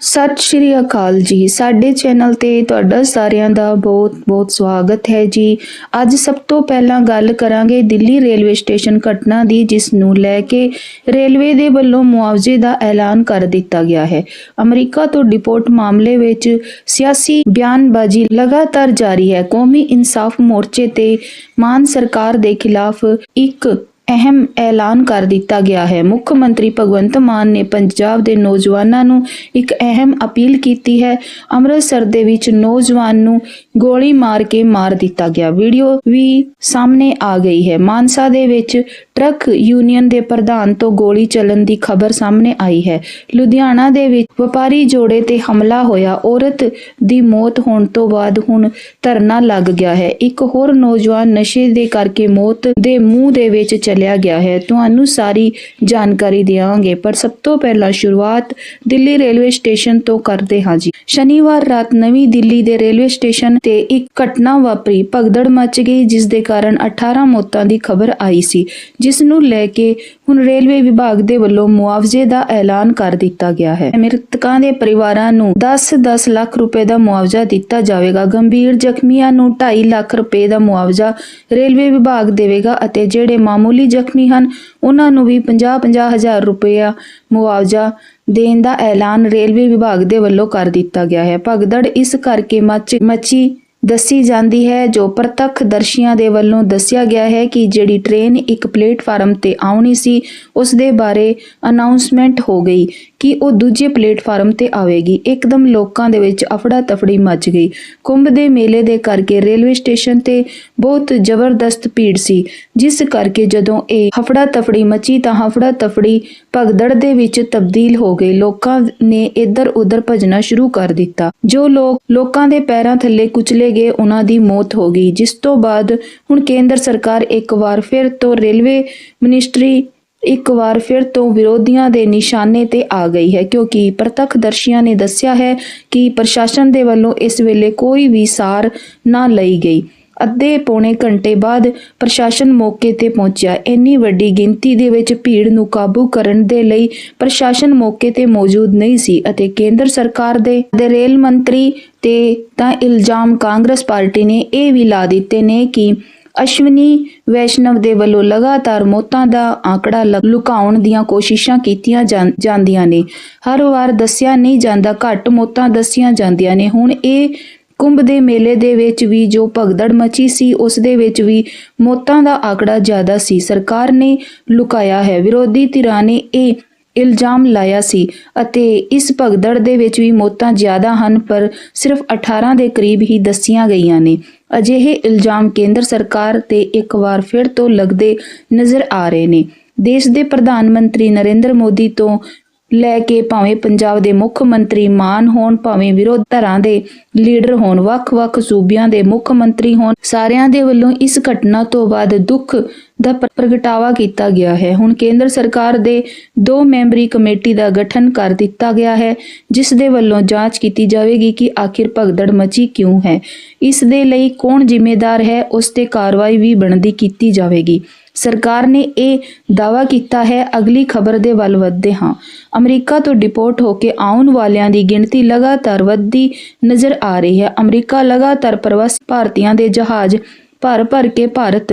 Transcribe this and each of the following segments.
ਸਤਿ ਸ਼੍ਰੀ ਅਕਾਲ ਜੀ। ਸਾਡੇ ਚੈਨਲ ਤੇ ਤੁਹਾਡਾ ਸਾਰਿਆਂ ਦਾ ਬਹੁਤ-ਬਹੁਤ ਸਵਾਗਤ ਹੈ ਜੀ। ਅੱਜ ਸਭ ਤੋਂ ਪਹਿਲਾਂ ਗੱਲ ਕਰਾਂਗੇ ਦਿੱਲੀ ਰੇਲਵੇ ਸਟੇਸ਼ਨ ਘਟਨਾ ਦੀ, ਜਿਸ ਨੂੰ ਲੈ ਕੇ ਰੇਲਵੇ ਦੇ ਵੱਲੋਂ ਮੁਆਵਜ਼ੇ ਦਾ ਐਲਾਨ ਕਰ ਦਿੱਤਾ ਗਿਆ ਹੈ। ਅਮਰੀਕਾ ਤੋਂ ਡਿਪੋਰਟ ਮਾਮਲੇ ਵਿੱਚ ਸਿਆਸੀ ਬਿਆਨਬਾਜ਼ੀ ਲਗਾਤਾਰ ਜਾਰੀ ਹੈ। ਕੌਮੀ ਇਨਸਾਫ ਮੋਰਚੇ ਤੇ ਮਾਨ ਸਰਕਾਰ ਦੇ ਖਿਲਾਫ ਇੱਕ ਅਹਿਮ ਐਲਾਨ ਕਰ ਦਿੱਤਾ ਗਿਆ ਹੈ। ਮੁੱਖ ਮੰਤਰੀ ਭਗਵੰਤ ਮਾਨ ਨੇ ਪੰਜਾਬ ਦੇ ਨੌਜਵਾਨਾਂ ਨੂੰ ਇੱਕ ਅਹਿਮ ਅਪੀਲ ਕੀਤੀ ਹੈ। ਅੰਮ੍ਰਿਤਸਰ ਦੇ ਵਿੱਚ ਨੌਜਵਾਨ ਨੂੰ ਗੋਲੀ ਮਾਰ ਕੇ ਮਾਰ ਦਿੱਤਾ ਗਿਆ। ਵੀਡੀਓ ਵੀ ਸਾਹਮਣੇ ਆ ਗਈ ਹੈ। ਮਾਨਸਾ ਦੇ ਵਿੱਚ ਟਰੱਕ ਯੂਨੀਅਨ ਦੇ ਪ੍ਰਧਾਨ ਤੋਂ ਗੋਲੀ ਚੱਲਣ ਦੀ ਖਬਰ ਸਾਹਮਣੇ ਆਈ ਹੈ। ਲੁਧਿਆਣਾ ਦੇ ਵਿੱਚ ਵਪਾਰੀ ਜੋੜੇ ਤੇ ਹਮਲਾ ਹੋਇਆ। ਔਰਤ ਦੀ ਮੌਤ ਹੋਣ ਤੋਂ ਬਾਅਦ ਹੁਣ ਧਰਨਾ ਲੱਗ ਗਿਆ ਹੈ। ਇੱਕ ਹੋਰ ਨੌਜਵਾਨ ਨਸ਼ੇ ਦੇ ਕਰਕੇ ਮੌਤ ਦੇ ਮੂੰਹ ਦੇ ਵਿੱਚ ਚਲਿਆ ਗਿਆ ਹੈ। ਤੁਹਾਨੂੰ ਸਾਰੀ ਜਾਣਕਾਰੀ ਦੇਵਾਂਗੇ ਪਰ ਸਭ ਤੋਂ ਪਹਿਲਾਂ ਸ਼ੁਰੂਆਤ ਦਿੱਲੀ ਰੇਲਵੇ ਸਟੇਸ਼ਨ ਤੋਂ ਕਰਦੇ ਹਾਂ ਜੀ। ਸ਼ਨੀਵਾਰ ਰਾਤ ਨਵੀਂ ਦਿੱਲੀ ਦੇ ਰੇਲਵੇ ਸਟੇਸ਼ਨ ਤੇ ਇੱਕ ਘਟਨਾ ਵਾਪਰੀ। ਭਗਦੜ ਮਚ ਗਈ ਜਿਸ ਦੇ ਕਾਰਨ 18 ਮੌਤਾਂ ਦੀ ਖਬਰ ਆਈ ਸੀ, ਜਿਸ ਨੂੰ ਲੈ ਕੇ ਹੁਣ ਰੇਲਵੇ ਵਿਭਾਗ ਦੇ ਵੱਲੋਂ ਮੁਆਵਜ਼ੇ ਦਾ ਐਲਾਨ ਕਰ ਦਿੱਤਾ ਗਿਆ ਹੈ। ਮ੍ਰਿਤਕਾਂ ਦੇ ਪਰਿਵਾਰਾਂ ਨੂੰ 10-10 ਲੱਖ ਰੁਪਏ ਦਾ ਮੁਆਵਜ਼ਾ ਦਿੱਤਾ ਜਾਵੇਗਾ। ਗੰਭੀਰ ਜ਼ਖਮੀਆਂ ਨੂੰ 2.5 ਲੱਖ ਰੁਪਏ ਦਾ ਮੁਆਵਜ਼ਾ ਰੇਲਵੇ ਵਿਭਾਗ ਦੇਵੇਗਾ ਅਤੇ ਜਿਹੜੇ ਮਾਮੂਲੀ ਜ਼ਖਮੀ ਹਨ। ਉਹਨਾਂ ਨੂੰ ਵੀ 50-50 ਹਜ਼ਾਰ ਰੁਪਏ ਮੁਆਵਜ਼ਾ ਦੇਣ ਦਾ ਐਲਾਨ ਰੇਲਵੇ ਵਿਭਾਗ ਦੇ ਵੱਲੋਂ ਕਰ ਦਿੱਤਾ ਗਿਆ ਹੈ। ਭਗਦੜ ਇਸ ਕਰਕੇ ਮੱਚ, ਮੱਚੀ ਦੱਸੀ ਜਾਂਦੀ ਹੈ, ਜੋ ਪ੍ਰਤੱਖ ਦਰਸ਼ੀਆਂ ਦੇ ਵੱਲੋਂ ਦੱਸਿਆ ਗਿਆ ਹੈ ਕਿ ਜਿਹੜੀ ਟ੍ਰੇਨ ਇੱਕ ਪਲੇਟਫਾਰਮ ਤੇ ਆਉਣੀ ਸੀ, ਉਸ ਦੇ ਬਾਰੇ ਅਨਾਉਂਸਮੈਂਟ ਹੋ ਗਈ। ਕਿ ਉਹ ਦੂਜੇ ਪਲੇਟਫਾਰਮ ਤੇ ਆਵੇਗੀ। ਇੱਕਦਮ ਲੋਕਾਂ ਦੇ ਵਿੱਚ ਅਫੜਾ ਤਫੜੀ ਮਚ ਗਈ। ਕੁੰਭ ਦੇ ਮੇਲੇ ਦੇ ਕਰਕੇ ਰੇਲਵੇ ਸਟੇਸ਼ਨ ਤੇ ਬਹੁਤ ਜ਼ਬਰਦਸਤ ਭੀੜ ਸੀ। ਜਿਸ ਕਰਕੇ ਜਦੋਂ ਇਹ ਹਫੜਾ ਤਫੜੀ ਮਚੀ ਤਾਂ ਹਫੜਾ ਤਫੜੀ ਭਗਦੜ ਦੇ ਵਿੱਚ ਤਬਦੀਲ ਹੋ ਗਈ ਲੋਕਾਂ ਨੇ ਇੱਧਰ ਉੱਧਰ ਭਜਣਾ ਸ਼ੁਰੂ ਕਰ ਦਿੱਤਾ। ਜੋ ਲੋਕ ਲੋਕਾਂ ਦੇ ਪੈਰਾਂ ਥੱਲੇ ਕੁਚਲੇ ਗਏ, ਉਹਨਾਂ ਦੀ ਮੌਤ ਹੋ ਗਈ। ਜਿਸ ਤੋਂ ਬਾਅਦ ਹੁਣ ਕੇਂਦਰ ਸਰਕਾਰ ਇੱਕ ਵਾਰ ਫਿਰ ਤੋਂ ਰੇਲਵੇ ਮਿਨਿਸਟਰੀ ਇੱਕ ਵਾਰ ਫਿਰ ਤੋਂ ਵਿਰੋਧੀਆਂ ਦੇ ਨਿਸ਼ਾਨੇ ਤੇ ਆ ਗਈ ਹੈ, ਕਿਉਂਕਿ ਪ੍ਰਤੱਖਦਰਸ਼ੀਆਂ ਨੇ ਦੱਸਿਆ ਹੈ ਕਿ ਪ੍ਰਸ਼ਾਸਨ ਦੇ ਵੱਲੋਂ ਇਸ ਵੇਲੇ ਕੋਈ ਵੀ ਸਾਰ ਨਾ ਲਈ ਗਈ। ਅੱਧੇ ਪੌਣੇ ਘੰਟੇ ਬਾਅਦ ਪ੍ਰਸ਼ਾਸਨ ਮੌਕੇ ਤੇ ਪਹੁੰਚਿਆ। ਇੰਨੀ ਵੱਡੀ ਗਿਣਤੀ ਦੇ ਵਿੱਚ ਭੀੜ ਨੂੰ ਕਾਬੂ ਕਰਨ ਦੇ ਲਈ ਪ੍ਰਸ਼ਾਸਨ ਮੌਕੇ ਤੇ ਮੌਜੂਦ ਨਹੀਂ ਸੀ ਅਤੇ ਕੇਂਦਰ ਸਰਕਾਰ ਦੇ ਦੇ ਰੇਲ ਮੰਤਰੀ ਤੇ ਤਾਂ ਇਲਜ਼ਾਮ ਕਾਂਗਰਸ ਪਾਰਟੀ ਨੇ ਇਹ ਵੀ ਲਾ ਦਿੱਤੇ ਨੇ ਕਿ ਅਸ਼ਵਨੀ ਵੈਸ਼ਨਵ ਦੇ ਵੱਲੋਂ ਲਗਾਤਾਰ ਮੌਤਾਂ ਦਾ ਆંકੜਾ ਲ- ਲੁਕਾਉਣ ਦੀਆਂ ਕੋਸ਼ਿਸ਼ਾਂ ਕੀਤੀਆਂ ਜਾਂਦੀਆਂ ਨੇ। ਹਰ ਵਾਰ ਦੱਸਿਆ ਨਹੀਂ ਜਾਂਦਾ, ਘੱਟ ਮੌਤਾਂ ਦੱਸੀਆਂ ਜਾਂਦੀਆਂ ਨੇ। ਹੁਣ ਇਹ ਕੁੰਭ ਦੇ ਮੇਲੇ ਦੇ ਵਿੱਚ ਵੀ ਜੋ ਭਗਦੜ ਮਚੀ ਸੀ, ਉਸ ਦੇ ਵਿੱਚ ਵੀ ਮੌਤਾਂ ਦਾ ਆંકੜਾ ਜ਼ਿਆਦਾ ਸੀ। ਸਰਕਾਰ ਨੇ ਲੁਕਾਇਆ ਹੈ। ਵਿਰੋਧੀ ਧਿਰਾਂ ਨੇ ਇਹ ਇਲਜ਼ਾਮ ਲਾਇਆ ਸੀ ਅਤੇ ਇਸ ਭਗਦੜ ਦੇ ਵਿੱਚ ਵੀ ਮੌਤਾਂ ਜ਼ਿਆਦਾ ਹਨ, ਪਰ ਸਿਰਫ 18 ਦੇ ਕਰੀਬ ਹੀ ਦੱਸੀਆਂ ਗਈਆਂ ਨੇ। ਅਜਿਹੇ ਇਲਜ਼ਾਮ ਕੇਂਦਰ ਸਰਕਾਰ ਤੇ ਇੱਕ ਵਾਰ ਫਿਰ ਤੋਂ ਲੱਗਦੇ ਨਜ਼ਰ ਆ ਰਹੇ ਨੇ। ਦੇਸ਼ ਦੇ ਪ੍ਰਧਾਨ ਮੰਤਰੀ ਨਰਿੰਦਰ ਮੋਦੀ ਤੋਂ ਲੈ ਕੇ ਭਾਵੇਂ ਪੰਜਾਬ ਦੇ ਮੁੱਖ ਮੰਤਰੀ ਮਾਨ ਹੋਣ, ਭਾਵੇਂ ਵਿਰੋਧ ਧਿਰਾਂ ਦੇ ਲੀਡਰ ਹੋਣ, ਵੱਖ-ਵੱਖ ਸੂਬਿਆਂ ਦੇ ਮੁੱਖ ਮੰਤਰੀ ਹੋਣ, ਸਾਰਿਆਂ ਦੇ ਵੱਲੋਂ ਇਸ ਘਟਨਾ ਤੋਂ ਬਾਅਦ ਦੁੱਖ ਦਾ ਪ੍ਰਗਟਾਵਾ ਕੀਤਾ ਗਿਆ ਹੈ। ਹੁਣ ਕੇਂਦਰ ਸਰਕਾਰ ਦੇ ਦੋ ਮੈਂਬਰੀ ਕਮੇਟੀ ਦਾ ਗਠਨ ਕਰ ਦਿੱਤਾ ਗਿਆ ਹੈ, ਜਿਸ ਦੇ ਵੱਲੋਂ ਜਾਂਚ ਕੀਤੀ ਜਾਵੇਗੀ ਕਿ ਆਖਿਰ ਭਗਦੜ ਮਚੀ ਕਿਉਂ ਹੈ। ਇਸ ਦੇ ਲਈ ਕੌਣ ਜ਼ਿੰਮੇਦਾਰ ਹੈ, ਉਸ ਤੇ ਕਾਰਵਾਈ ਵੀ ਬਣਦੀ ਕੀਤੀ ਜਾਵੇਗੀ। ਸਰਕਾਰ ਨੇ ਇਹ ਦਾਅਵਾ ਕੀਤਾ ਹੈ, ਅਗਲੀ ਖਬਰ ਦੇ ਵੱਲ ਵਧਦੇ ਹਾਂ। ਅਮਰੀਕਾ ਤੋਂ ਡਿਪੋਰਟ ਹੋ ਕੇ ਆਉਣ ਵਾਲਿਆਂ ਦੀ ਗਿਣਤੀ ਲਗਾਤਾਰ ਵੱਧਦੀ ਨਜ਼ਰ ਆ ਰਹੀ ਹੈ। ਅਮਰੀਕਾ ਲਗਾਤਾਰ ਪ੍ਰਵਾਸੀ ਭਾਰਤੀਆਂ ਦੇ ਜਹਾਜ਼ ਭਰ ਭਰ ਕੇ ਭਾਰਤ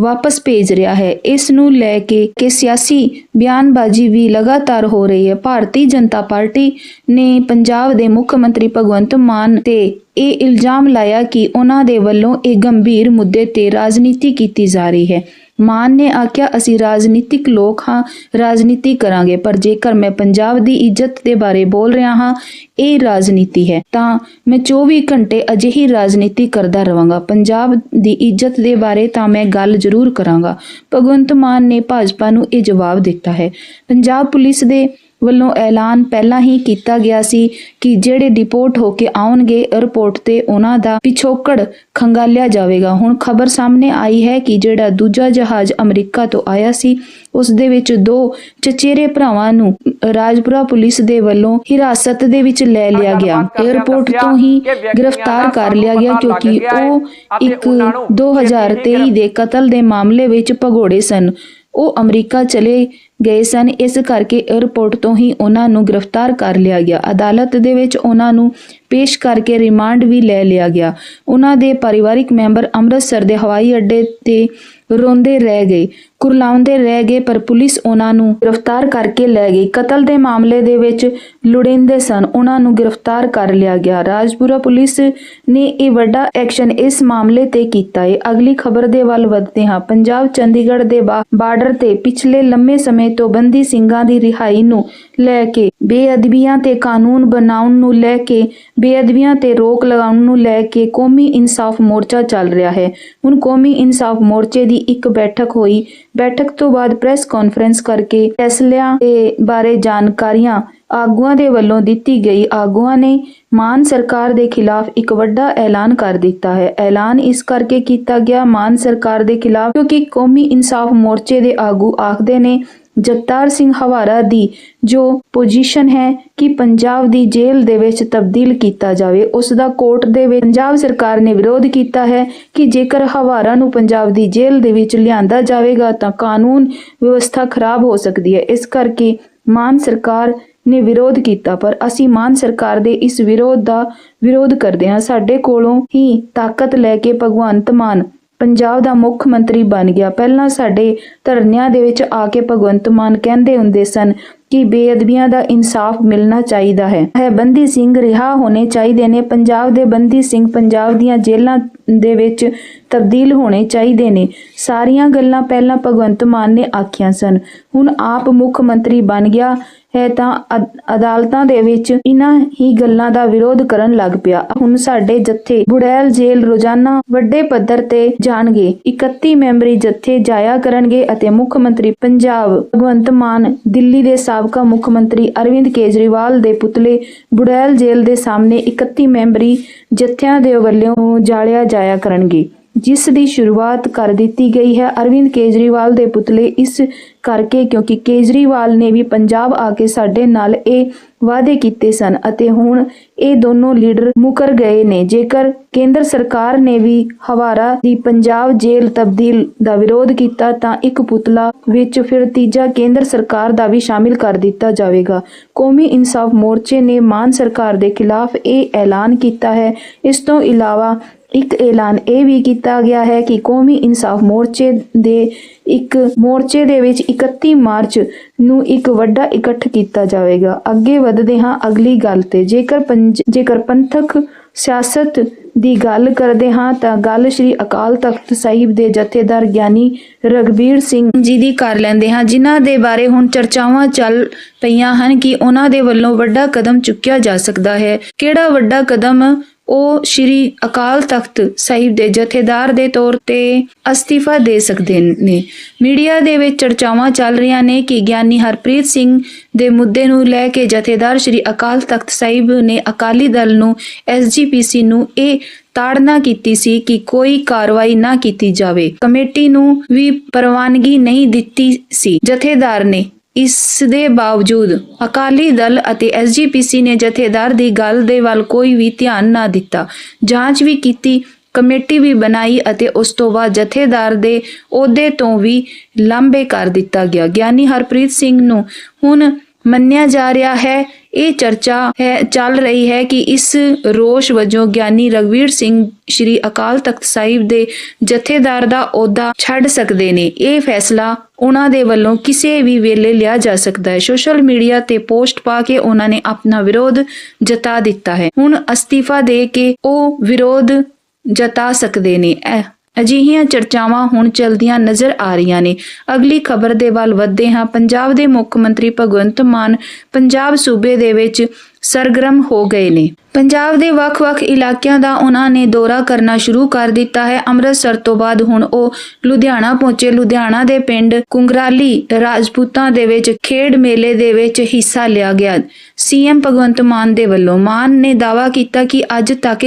ਵਾਪਸ ਭੇਜ ਰਿਹਾ ਹੈ। ਇਸ ਨੂੰ ਲੈ ਕੇ ਕਿ ਸਿਆਸੀ ਬਿਆਨਬਾਜ਼ੀ ਵੀ ਲਗਾਤਾਰ ਹੋ ਰਹੀ ਹੈ। ਭਾਰਤੀ ਜਨਤਾ ਪਾਰਟੀ ਨੇ ਪੰਜਾਬ ਦੇ ਮੁੱਖ ਮੰਤਰੀ ਭਗਵੰਤ ਮਾਨ ਤੇ ਇਹ ਇਲਜ਼ਾਮ ਲਾਇਆ ਕਿ ਉਹਨਾਂ ਦੇ ਵੱਲੋਂ ਇਹ ਗੰਭੀਰ ਮੁੱਦੇ ਤੇ ਰਾਜਨੀਤੀ ਕੀਤੀ ਜਾ ਰਹੀ ਹੈ। ਮਾਨ ਨੇ ਆਖਿਆ, ਅਸੀਂ ਰਾਜਨੀਤਿਕ ਲੋਕ ਹਾਂ, ਰਾਜਨੀਤੀ ਕਰਾਂਗੇ, ਪਰ ਜੇਕਰ ਮੈਂ ਪੰਜਾਬ ਦੀ ਇੱਜ਼ਤ ਦੇ ਬਾਰੇ ਬੋਲ ਰਿਹਾ ਹਾਂ, ਇਹ ਰਾਜਨੀਤੀ ਹੈ। ਤਾਂ ਮੈਂ 24 ਘੰਟੇ ਅਜਿਹੀ ਰਾਜਨੀਤੀ ਕਰਦਾ ਰਵਾਂਗਾ। ਪੰਜਾਬ ਦੀ ਇੱਜ਼ਤ ਦੇ ਬਾਰੇ ਤਾਂ ਮੈਂ ਗੱਲ ਜ਼ਰੂਰ ਕਰਾਂਗਾ। ਭਗਵੰਤ ਮਾਨ ਨੇ ਭਾਜਪਾ ਨੂੰ ਇਹ ਜਵਾਬ ਦਿੱਤਾ ਹੈ। ਪੰਜਾਬ ਪੁਲਿਸ ਦੇ ਵੱਲੋਂ ਐਲਾਨ ਪਹਿਲਾਂ ਹੀ ਕੀਤਾ ਗਿਆ ਸੀ ਕਿ ਜਿਹੜੇ ਡਿਪੋਰਟ ਹੋ ਕੇ ਆਉਣਗੇ 에ਅਰਪੋਰਟ ਤੇ ਉਹਨਾਂ ਦਾ ਪਿਛੋਕੜ ਖੰਗਾਲਿਆ ਜਾਵੇਗਾ। ਹੁਣ ਖਬਰ ਸਾਹਮਣੇ ਆਈ ਹੈ ਕਿ ਜਿਹੜਾ ਦੂਜਾ ਜਹਾਜ਼ ਅਮਰੀਕਾ ਤੋਂ ਆਇਆ ਸੀ ਉਸ ਦੇ ਵਿੱਚ ਦੋ ਚਚੇਰੇ ਭਰਾਵਾਂ ਨੂੰ ਰਾਜਪੁਰਾ ਪੁਲਿਸ ਦੇ ਵੱਲੋਂ ਹਿਰਾਸਤ ਦੇ ਵਿੱਚ ਲੈ ਲਿਆ ਗਿਆ। 에ਅਰਪੋਰਟ ਤੋਂ ਹੀ ਗ੍ਰਿਫਤਾਰ ਕਰ ਲਿਆ ਗਿਆ ਕਿਉਂਕਿ ਉਹ ਇੱਕ 2023 ਦੇ ਕਤਲ ਦੇ ਮਾਮਲੇ ਵਿੱਚ ਭਗੌੜੇ ਸਨ। ਉਹ ਅਮਰੀਕਾ ਚਲੇ ਗਏ ਸਨ। ਇਸ ਕਰਕੇ 에ਅਰਪੋਰਟ ਤੋਂ ਹੀ ਉਹਨਾਂ ਨੂੰ ਗ੍ਰਿਫਤਾਰ ਕਰ ਲਿਆ ਗਿਆ। ਅਦਾਲਤ ਦੇ ਵਿੱਚ ਉਹਨਾਂ ਨੂੰ ਪੇਸ਼ ਕਰਕੇ ਰਿਮਾਂਡ ਵੀ ਲੈ ਲਿਆ ਗਿਆ। ਉਹਨਾਂ ਦੇ ਪਰਿਵਾਰਿਕ ਮੈਂਬਰ ਅੰਮ੍ਰਿਤਸਰ ਦੇ ਹਵਾਈ ਅੱਡੇ ਤੇ ਰੋਂਦੇ ਰਹਿ ਗਏ, ਕੁਰਲਾਉਂਦੇ ਰਹਿ ਗਏ, ਪਰ ਪੁਲਿਸ ਉਹਨਾਂ ਨੂੰ ਗ੍ਰਿਫਤਾਰ ਕਰਕੇ ਲੈ ਗਈ। ਕਤਲ ਦੇ ਮਾਮਲੇ ਦੇ ਵਿੱਚ ਲੁੜਿੰਦੇ ਸਨ। ਉਹਨਾਂ ਨੂੰ ਗ੍ਰਿਫਤਾਰ ਕਰ ਲਿਆ ਗਿਆ। ਰਾਜਪੁਰਾ ਪੁਲਿਸ ਨੇ ਇਹ ਵੱਡਾ ਐਕਸ਼ਨ ਇਸ ਮਾਮਲੇ ਤੇ ਕੀਤਾ ਹੈ ਅਗਲੀ ਖਬਰ ਦੇ ਵੱਲ ਵਧਦੇ ਹਾਂ। ਪੰਜਾਬ ਚੰਡੀਗੜ੍ਹ ਦੇ ਬਾ- ਬਾਰਡਰ ਤੇ ਪਿਛਲੇ ਲੰਮੇ ਸਮੇਂ ਤੋਂ ਬੰਦੀ ਸਿੰਘਾਂ ਦੀ ਰਿਹਾਈ ਨੂੰ ਲੈ ਕੇ ਬੇਅਦਬੀਆਂ ਤੇ ਕਾਨੂੰਨ ਬਣਾਉਣ ਨੂੰ ਲੈ ਕੇ, ਬੇਅਦਬੀਆਂ ਤੇ ਰੋਕ ਲਗਾਉਣ ਨੂੰ ਲੈ ਕੇ ਕੌਮੀ ਇਨਸਾਫ ਮੋਰਚਾ ਚੱਲ ਰਿਹਾ ਹੈ। ਹੁਣ ਕੌਮੀ ਇਨਸਾਫ ਮੋਰਚੇ ਦੀ ਇੱਕ ਬੈਠਕ ਹੋਈ। ਬੈਠਕ ਤੋਂ ਬਾਅਦ ਪ੍ਰੈਸ ਕਾਨਫਰੰਸ ਕਰਕੇ ਫੈਸਲਿਆਂ ਦੇ ਬਾਰੇ ਜਾਣਕਾਰੀਆਂ ਆਗੂਆਂ ਦੇ ਵੱਲੋਂ ਦਿੱਤੀ ਗਈ। ਆਗੂਆਂ ਨੇ ਮਾਨ ਸਰਕਾਰ ਦੇ ਖਿਲਾਫ ਇੱਕ ਵੱਡਾ ਐਲਾਨ ਕਰ ਦਿੱਤਾ ਹੈ। ਐਲਾਨ ਇਸ ਕਰਕੇ ਕੀਤਾ ਗਿਆ ਮਾਨ ਸਰਕਾਰ ਦੇ ਖਿਲਾਫ ਕਿਉਂਕਿ ਕੌਮੀ ਇਨਸਾਫ ਮੋਰਚੇ ਦੇ ਆਗੂ ਆਖਦੇ ਨੇ ਜਗਤਾਰ ਸਿੰਘ ਹਵਾਰਾ ਦੀ ਜੋ ਪੋਜੀਸ਼ਨ ਹੈ ਕਿ ਪੰਜਾਬ ਦੀ ਜੇਲ੍ਹ ਦੇ ਵਿੱਚ ਤਬਦੀਲ ਕੀਤਾ ਜਾਵੇ ਉਸ ਦਾ ਕੋਰਟ ਦੇ ਵਿੱਚ ਪੰਜਾਬ ਸਰਕਾਰ ਨੇ ਵਿਰੋਧ ਕੀਤਾ ਹੈ ਕਿ ਜੇਕਰ ਹਵਾਰਾ ਨੂੰ ਪੰਜਾਬ ਦੀ ਜੇਲ੍ਹ ਦੇ ਵਿੱਚ ਲਿਆਂਦਾ ਜਾਵੇਗਾ ਤਾਂ ਕਾਨੂੰਨ ਵਿਵਸਥਾ ਖਰਾਬ ਹੋ ਸਕਦੀ ਹੈ। ਇਸ ਕਰਕੇ ਮਾਨ ਸਰਕਾਰ ਨੇ ਵਿਰੋਧ ਕੀਤਾ, ਪਰ ਅਸੀਂ ਮਾਨ ਸਰਕਾਰ ਦੇ ਇਸ ਵਿਰੋਧ ਦਾ ਵਿਰੋਧ ਕਰਦੇ ਹਾਂ। ਸਾਡੇ ਕੋਲੋਂ ਹੀ ਤਾਕਤ ਲੈ ਕੇ ਭਗਵੰਤ ਮਾਨ ਪੰਜਾਬ ਦਾ ਮੁੱਖ ਮੰਤਰੀ ਬਣ ਗਿਆ। ਪਹਿਲਾਂ ਸਾਡੇ ਧਰਨਿਆਂ ਦੇ ਵਿੱਚ ਆ ਕੇ ਭਗਵੰਤ ਮਾਨ ਕਹਿੰਦੇ ਹੁੰਦੇ ਸਨ ਕਿ ਬੇਅਦਬੀਆਂ ਦਾ ਇਨਸਾਫ ਮਿਲਣਾ ਚਾਹੀਦਾ ਹੈ। ਹੈ ਬੰਦੀ ਸਿੰਘ ਰਿਹਾ ਹੋਣੇ ਚਾਹੀਦੇ ਨੇ। ਪੰਜਾਬ ਦੇ ਬੰਦੀ ਸਿੰਘ ਪੰਜਾਬ ਦੀਆਂ ਜੇਲ੍ਹਾਂ ਦੇ ਵਿੱਚ ਤਬਦੀਲ ਹੋਣੇ ਚਾਹੀਦੇ ਨੇ। ਸਾਰੀਆਂ ਗੱਲਾਂ ਪਹਿਲਾਂ ਭਗਵੰਤ ਮਾਨ ਨੇ ਆਖੀਆਂ ਸਨ। ਹੁਣ ਆਪ ਮੁੱਖ ਮੰਤਰੀ ਬਣ ਗਿਆ ਹੈ ਤਾਂ ਅਦਾਲਤਾਂ ਦੇ ਵਿੱਚ ਇਹਨਾਂ ਹੀ ਗੱਲਾਂ ਦਾ ਵਿਰੋਧ ਕਰਨ ਲੱਗ ਪਿਆ। ਹੁਣ ਸਾਡੇ ਜੱਥੇ ਬੁੜੈਲ ਜੇਲ੍ਹ ਰੋਜ਼ਾਨਾ ਵੱਡੇ ਪੱਧਰ ਤੇ ਜਾਣਗੇ। 31 ਮੈਂਬਰੀ ਜੱਥੇ ਜਾਇਆ ਕਰਨਗੇ ਅਤੇ ਮੁੱਖ ਮੰਤਰੀ ਪੰਜਾਬ ਭਗਵੰਤ ਮਾਨ ਦਿੱਲੀ ਦੇ ਸਾਬਕਾ ਮੁੱਖ ਮੰਤਰੀ ਅਰਵਿੰਦ ਕੇਜਰੀਵਾਲ ਦੇ ਪੁਤਲੇ ਬੁੜੈਲ ਜੇਲ੍ਹ ਦੇ ਸਾਹਮਣੇ 31 ਮੈਂਬਰੀ ਜੱਥਿਆਂ ਦੇ ਵੱਲੋਂ ਜਾਲਿਆ ਜਾਇਆ ਕਰਨਗੇ। ਜਿਸ ਦੀ ਸ਼ੁਰੂਆਤ ਕਰ ਦਿੱਤੀ ਗਈ ਹੈ। ਅਰਵਿੰਦ ਕੇਜਰੀਵਾਲ ਦੇ ਪੁਤਲੇ ਇਸ ਕਰਕੇ ਕਿਉਂਕਿ ਕੇਜਰੀਵਾਲ ਨੇ ਵੀ ਪੰਜਾਬ ਆ ਕੇ ਸਾਡੇ ਨਾਲ ਇਹ ਵਾਅਦੇ ਕੀਤੇ ਸਨ ਅਤੇ ਹੁਣ ਇਹ ਦੋਨੋਂ ਲੀਡਰ ਮੁਕਰ ਗਏ ਨੇ। ਜੇਕਰ ਕੇਂਦਰ ਸਰਕਾਰ ਨੇ ਵੀ ਹਵਾਰਾ ਦੀ ਪੰਜਾਬ ਜੇਲ੍ਹ ਤਬਦੀਲ ਦਾ ਵਿਰੋਧ ਕੀਤਾ, ਤਾਂ ਇੱਕ ਪੁਤਲਾ ਵਿੱਚ ਫਿਰ ਤੀਜਾ ਕੇਂਦਰ ਸਰਕਾਰ ਦਾ ਵੀ ਸ਼ਾਮਿਲ ਕਰ ਦਿੱਤਾ ਜਾਵੇਗਾ। ਕੌਮੀ ਇਨਸਾਫ ਮੋਰਚੇ ਨੇ ਮਾਨ ਸਰਕਾਰ ਦੇ ਖਿਲਾਫ ਇਹ ਐਲਾਨ ਕੀਤਾ ਹੈ। ਇਸ ਤੋਂ ਇਲਾਵਾ ਇੱਕ ਐਲਾਨ ਇਹ ਵੀ ਕੀਤਾ ਗਿਆ ਹੈ ਕਿ ਕੌਮੀ ਇਨਸਾਫ ਮੋਰਚੇ ਦੇ ਇੱਕ ਮੋਰਚੇ ਦੇ ਵਿੱਚ 31 ਮਾਰਚ ਨੂੰ ਇੱਕ ਵੱਡਾ ਇਕੱਠ ਕੀਤਾ ਜਾਵੇਗਾ। ਅੱਗੇ ਵਧਦੇ ਹਾਂ ਅਗਲੀ ਗੱਲ ਤੇ। ਜੇਕਰ ਪੰਜ, ਜੇਕਰ ਪੰਥਕ ਸਿਆਸਤ ਦੀ ਗੱਲ ਕਰਦੇ ਹਾਂ ਤਾਂ ਗੱਲ ਸ੍ਰੀ ਅਕਾਲ ਤਖਤ ਸਾਹਿਬ ਦੇ ਜਥੇਦਾਰ ਗਿਆਨੀ ਰਗਬੀਰ ਸਿੰਘ ਜੀ ਦੀ ਕਰ ਲੈਂਦੇ ਹਾਂ, ਜਿਨ੍ਹਾਂ ਦੇ ਬਾਰੇ ਹੁਣ ਚਰਚਾਵਾਂ ਚੱਲ ਪਈਆਂ ਹਨ ਕਿ ਉਹਨਾਂ ਦੇ ਵੱਲੋਂ ਵੱਡਾ ਕਦਮ ਚੁੱਕਿਆ ਜਾ ਸਕਦਾ ਹੈ। ਕਿਹੜਾ ਵੱਡਾ ਕਦਮ ਉਹ ਸ਼੍ਰੀ ਅਕਾਲ ਤਖਤ ਸਾਹਿਬ ਦੇ ਜਥੇਦਾਰ ਦੇ ਤੌਰ ਤੇ ਅਸਤੀਫਾ ਦੇ ਸਕਦੇ ਨੇ। ਮੀਡੀਆ ਦੇ ਵਿੱਚ ਚਰਚਾਵਾਂ ਚੱਲ ਰਹੀਆਂ ਨੇ ਕਿ ਗਿਆਨੀ ਹਰਪ੍ਰੀਤ ਸਿੰਘ ਦੇ ਮੁੱਦੇ ਨੂੰ ਲੈ ਕੇ ਜਥੇਦਾਰ ਸ਼੍ਰੀ ਅਕਾਲ ਤਖਤ ਸਾਹਿਬ ਨੇ ਅਕਾਲੀ ਦਲ ਨੂੰ ਐਸਜੀਪੀਸੀ ਨੂੰ ਇਹ ਤਾੜਨਾ ਕੀਤੀ ਸੀ ਕਿ ਕੋਈ ਕਾਰਵਾਈ ਨਾ ਕੀਤੀ ਜਾਵੇ। ਕਮੇਟੀ ਨੂੰ ਵੀ ਪ੍ਰਵਾਨਗੀ ਨਹੀਂ ਦਿੱਤੀ ਸੀ। ਜਥੇਦਾਰ ਨੇ ਇਸ ਦੇ ਬਾਵਜੂਦ ਅਕਾਲੀ ਦਲ ਅਤੇ ਐਸਜੀਪੀਸੀ ਨੇ ਜਥੇਦਾਰ ਦੀ ਗੱਲ ਦੇ ਵੱਲ ਕੋਈ ਵੀ ਧਿਆਨ ਨਾ ਦਿੱਤਾ। ਜਾਂਚ ਵੀ ਕੀਤੀ, ਕਮੇਟੀ ਵੀ ਬਣਾਈ ਅਤੇ ਉਸ ਤੋਂ ਬਾਅਦ ਜਥੇਦਾਰ ਦੇ ਅਹੁਦੇ ਤੋਂ ਵੀ ਲਾਂਭੇ ਕਰ ਦਿੱਤਾ ਗਿਆ। ਗਿਆਨੀ ਹਰਪ੍ਰੀਤ ਸਿੰਘ ਨੂੰ ਹੁਣ ਮੰਨਿਆ ਜਾ ਰਿਹਾ ਹੈ ਇਹ ਚਰਚਾ ਹੈ, ਚੱਲ ਰਹੀ ਹੈ ਕਿ ਇਸ ਰੋਸ਼ ਵਜੋਂ ਗਿਆਨੀ ਰਗਵੀਰ ਸਿੰਘ ਸ਼੍ਰੀ ਅਕਾਲ ਤਖਤ ਸਾਹਿਬ ਦੇ ਜਥੇਦਾਰ ਦਾ ਅਹੁਦਾ ਛੱਡ ਸਕਦੇ ਨੇ। ਇਹ ਫੈਸਲਾ ਉਹਨਾਂ ਦੇ ਵੱਲੋਂ ਕਿਸੇ ਵੀ ਵੇਲੇ ਲਿਆ ਜਾ ਸਕਦਾ ਹੈ। ਸੋਸ਼ਲ ਮੀਡੀਆ ਤੇ ਪੋਸਟ ਪਾ ਕੇ ਉਹਨਾਂ ਨੇ ਆਪਣਾ ਵਿਰੋਧ ਜਤਾ ਦਿੱਤਾ ਹੈ। ਹੁਣ ਅਸਤੀਫਾ ਦੇ ਕੇ ਉਹ ਵਿਰੋਧ ਜਤਾ ਸਕਦੇ ਨੇ। ਅਜਿਹੀਆਂ ਚਰਚਾਵਾਂ ਹੁਣ ਚਲਦੀਆਂ ਨਜ਼ਰ ਆ ਰਹੀਆਂ ਨੇ। ਅਗਲੀ ਖਬਰ ਦੇ ਵੱਲ ਵਧਦੇ ਹਾਂ। ਪੰਜਾਬ ਦੇ ਮੁੱਖ ਮੰਤਰੀ ਭਗਵੰਤ ਮਾਨ ਪੰਜਾਬ ਸੂਬੇ ਦੇ ਵਿੱਚ ਸਰਗਰਮ ਹੋ ਗਏ ਨੇ। ਪੰਜਾਬ ਦੇ ਵੱਖ-ਵੱਖ ਇਲਾਕਿਆਂ ਦਾ ਉਹਨਾਂ ਨੇ ਦੌਰਾ ਕਰਨਾ ਸ਼ੁਰੂ ਕਰ ਦਿੱਤਾ ਹੈ। ਅੰਮ੍ਰਿਤਸਰ ਤੋਂ ਬਾਅਦ ਹੁਣ ਉਹ ਲੁਧਿਆਣਾ ਪਹੁੰਚੇ। ਲੁਧਿਆਣਾ ਦੇ ਪਿੰਡ ਕੁੰਗਰਾਲੀ ਰਾਜਪੂਤਾਂ ਦੇ ਵਿੱਚ ਖੇਡ ਮੇਲੇ ਦੇ ਵਿੱਚ ਹਿੱਸਾ ਲਿਆ ਗਿਆ। ਸੀਐਮ ਭਗਵੰਤ ਮਾਨ ਦੇ ਵੱਲੋਂ ਮਾਨ ਨੇ ਦਾਵਾ ਕੀਤਾ ਕਿ ਅੱਜ ਤੱਕ